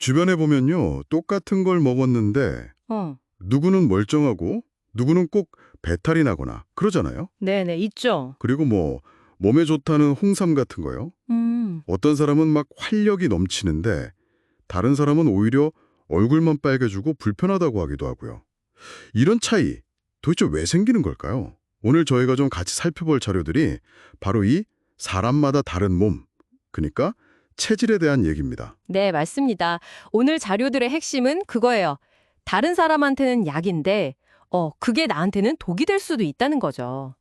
주변에 보면요. 똑같은 걸 먹었는데 어. 누구는 멀쩡하고 누구는 꼭 배탈이 나거나 그러잖아요. 네네, 있죠. 그리고 뭐 몸에 좋다는 홍삼 같은 거요. 음. 어떤 사람은 막 활력이 넘치는데 다른 사람은 오히려 얼굴만 빨개지고 불편하다고 하기도 하고요. 이런 차이 도대체 왜 생기는 걸까요? 오늘 저희가 좀 같이 살펴볼 자료들이 바로 이 사람마다 다른 몸, 그러니까 체질에 대한 얘기입니다. 네, 맞습니다. 오늘 자료들의 핵심은 그거예요. 다른 사람한테는 약인데, 어, 그게 나한테는 독이 될 수도 있다는 거죠.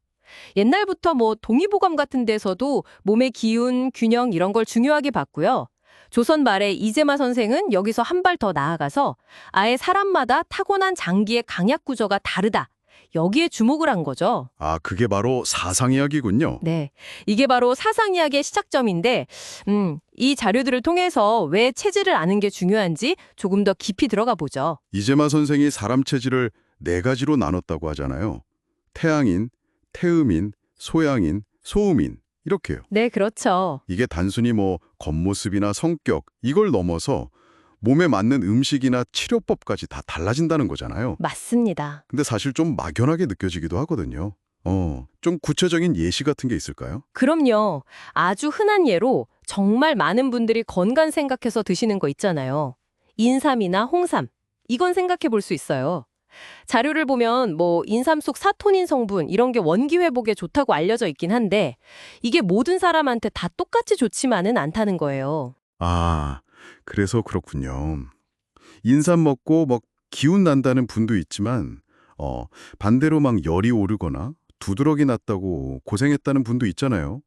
옛날부터 뭐 동의보감 같은 데서도 몸의 기운, 균형 이런 걸 중요하게 봤고요. 조선 말에 이재마 선생은 여기서 한 발 더 나아가서 아예 사람마다 타고난 장기의 강약 구조가 다르다. 여기에 주목을 한 거죠. 아, 그게 바로 사상 이야기군요. 네. 이게 바로 사상 이야기의 시작점인데, 음, 이 자료들을 통해서 왜 체질을 아는 게 중요한지 조금 더 깊이 들어가 보죠. 이재마 선생이 사람 체질을 네 가지로 나눴다고 하잖아요. 태양인, 태음인, 소양인, 소음인 이렇게요. 네, 그렇죠. 이게 단순히 뭐 겉모습이나 성격 이걸 넘어서 몸에 맞는 음식이나 치료법까지 다 달라진다는 거잖아요. 맞습니다. 근데 사실 좀 막연하게 느껴지기도 하거든요. 어, 좀 구체적인 예시 같은 게 있을까요? 그럼요. 아주 흔한 예로 정말 많은 분들이 건강 생각해서 드시는 거 있잖아요. 인삼이나 홍삼. 이건 생각해 볼 수 있어요. 자료를 보면 뭐 인삼 속 사토닌 성분 이런 게 원기 회복에 좋다고 알려져 있긴 한데 이게 모든 사람한테 다 똑같이 좋지만은 않다는 거예요. 아, 그래서 그렇군요. 인삼 먹고 뭐 기운 난다는 분도 있지만 어, 반대로 막 열이 오르거나 두드러기 났다고 고생했다는 분도 있잖아요.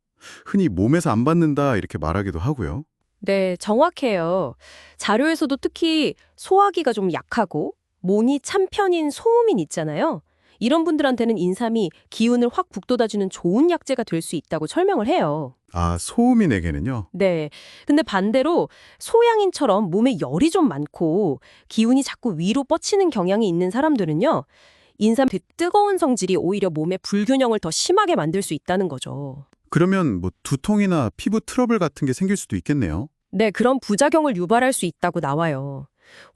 흔히 몸에서 안 받는다 이렇게 말하기도 하고요. 네, 정확해요. 자료에서도 특히 소화기가 좀 약하고 몸이 참 편인 소음인 있잖아요. 이런 분들한테는 인삼이 기운을 확 북돋아주는 좋은 약재가 될 수 있다고 설명을 해요. 아, 소음인에게는요. 네. 근데 반대로 소양인처럼 몸에 열이 좀 많고 기운이 자꾸 위로 뻗치는 경향이 있는 사람들은요. 인삼 그 뜨거운 성질이 오히려 몸의 불균형을 더 심하게 만들 수 있다는 거죠. 그러면 뭐 두통이나 피부 트러블 같은 게 생길 수도 있겠네요. 네, 그런 부작용을 유발할 수 있다고 나와요.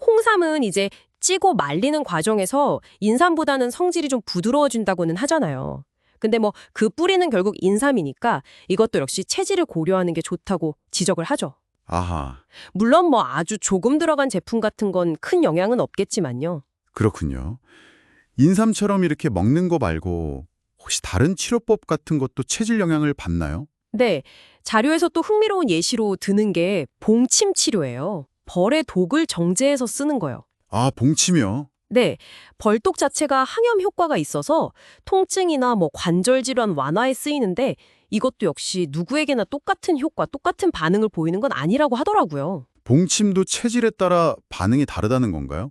홍삼은 이제 찌고 말리는 과정에서 인삼보다는 성질이 좀 부드러워진다고는 하잖아요. 근데 뭐 그 뿌리는 결국 인삼이니까 이것도 역시 체질을 고려하는 게 좋다고 지적을 하죠. 아하, 물론 뭐 아주 조금 들어간 제품 같은 건 큰 영향은 없겠지만요. 그렇군요. 인삼처럼 이렇게 먹는 거 말고 혹시 다른 치료법 같은 것도 체질 영향을 받나요? 네, 자료에서 또 흥미로운 예시로 드는 게 봉침 치료예요. 벌의 독을 정제해서 쓰는 거요. 아, 봉침이요. 네, 벌독 자체가 항염 효과가 있어서 통증이나 뭐 관절 질환 완화에 쓰이는데 이것도 역시 누구에게나 똑같은 효과, 똑같은 반응을 보이는 건 아니라고 하더라고요. 봉침도 체질에 따라 반응이 다르다는 건가요?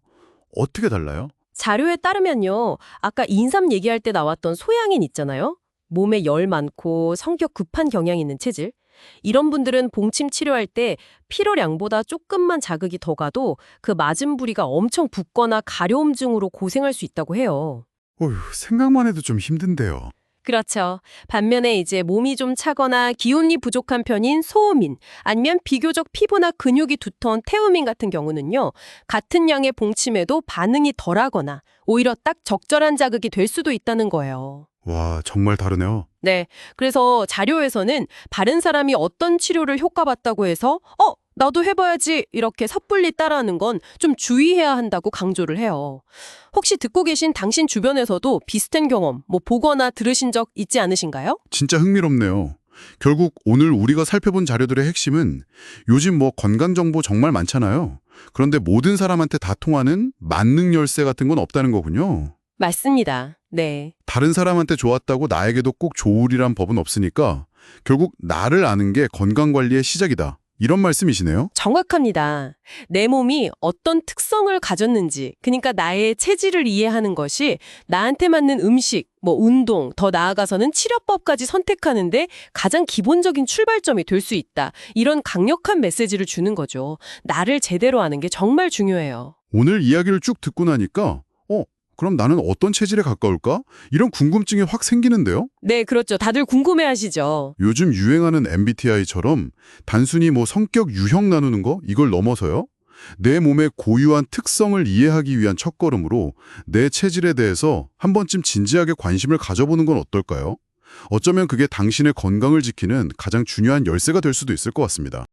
어떻게 달라요? 자료에 따르면요. 아까 인삼 얘기할 때 나왔던 소양인 있잖아요. 몸에 열 많고 성격 급한 경향이 있는 체질. 이런 분들은 봉침 치료할 때 피로량보다 조금만 자극이 더 가도 그 맞은 부리가 엄청 붓거나 가려움증으로 고생할 수 있다고 해요. 어휴, 생각만 해도 좀 힘든데요. 그렇죠. 반면에 이제 몸이 좀 차거나 기운이 부족한 편인 소음인, 아니면 비교적 피부나 근육이 두터운 태음인 같은 경우는요, 같은 양의 봉침에도 반응이 덜하거나 오히려 딱 적절한 자극이 될 수도 있다는 거예요. 와, 정말 다르네요. 네. 그래서 자료에서는 바른 사람이 어떤 치료를 효과봤다고 해서, 어, 나도 해봐야지 이렇게 섣불리 따라하는 건 좀 주의해야 한다고 강조를 해요. 혹시 듣고 계신 당신 주변에서도 비슷한 경험, 뭐 보거나 들으신 적 있지 않으신가요? 진짜 흥미롭네요. 결국 오늘 우리가 살펴본 자료들의 핵심은 요즘 뭐 건강 정보 정말 많잖아요. 그런데 모든 사람한테 다 통하는 만능 열쇠 같은 건 없다는 거군요. 맞습니다. 네. 다른 사람한테 좋았다고 나에게도 꼭 좋으리란 법은 없으니까 결국 나를 아는 게 건강 관리의 시작이다. 이런 말씀이시네요. 정확합니다. 내 몸이 어떤 특성을 가졌는지, 그러니까 나의 체질을 이해하는 것이 나한테 맞는 음식, 뭐 운동, 더 나아가서는 치료법까지 선택하는데 가장 기본적인 출발점이 될 수 있다. 이런 강력한 메시지를 주는 거죠. 나를 제대로 아는 게 정말 중요해요. 오늘 이야기를 쭉 듣고 나니까 어, 그럼 나는 어떤 체질에 가까울까? 이런 궁금증이 확 생기는데요. 네, 그렇죠. 다들 궁금해 하시죠. 요즘 유행하는 MBTI처럼 단순히 뭐 성격 유형 나누는 거 이걸 넘어서요. 내 몸의 고유한 특성을 이해하기 위한 첫걸음으로 내 체질에 대해서 한 번쯤 진지하게 관심을 가져보는 건 어떨까요? 어쩌면 그게 당신의 건강을 지키는 가장 중요한 열쇠가 될 수도 있을 것 같습니다.